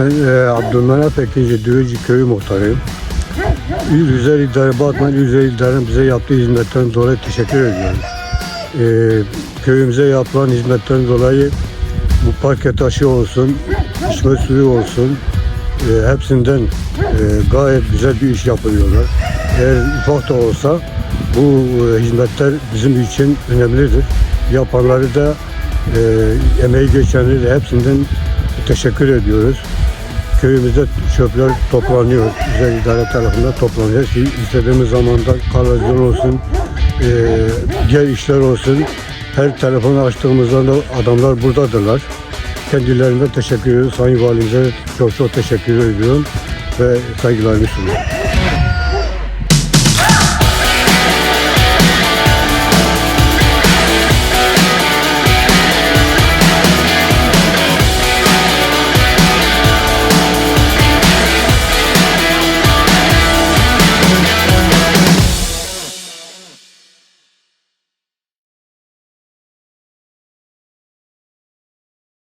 Ben e, Abdülmenap Ekinci Düğücü Köyü muhtarıyım. Yüzer İdare Batman Yüzer İdare'nin bize yaptığı hizmetten dolayı teşekkür ediyorum. E, köyümüze yapılan hizmetten dolayı bu parke taşı olsun, içme suyu olsun, e, hepsinden e, gayet güzel bir iş yapılıyorlar. Eğer ufak da olsa bu e, hizmetler bizim için önemlidir. Yapanları da e, emeği geçenleri de hepsinden teşekkür ediyoruz. Köyümüzde çöpler toplanıyor. Güzel idare tarafından toplanıyor. Şey, istediğimiz zamanda kanalizasyon olsun, e, diğer işler olsun. Her telefonu açtığımızda da adamlar buradadırlar. Kendilerine teşekkür ediyoruz. Sayın Valimize çok çok teşekkür ediyorum ve saygılarımı sunuyorum.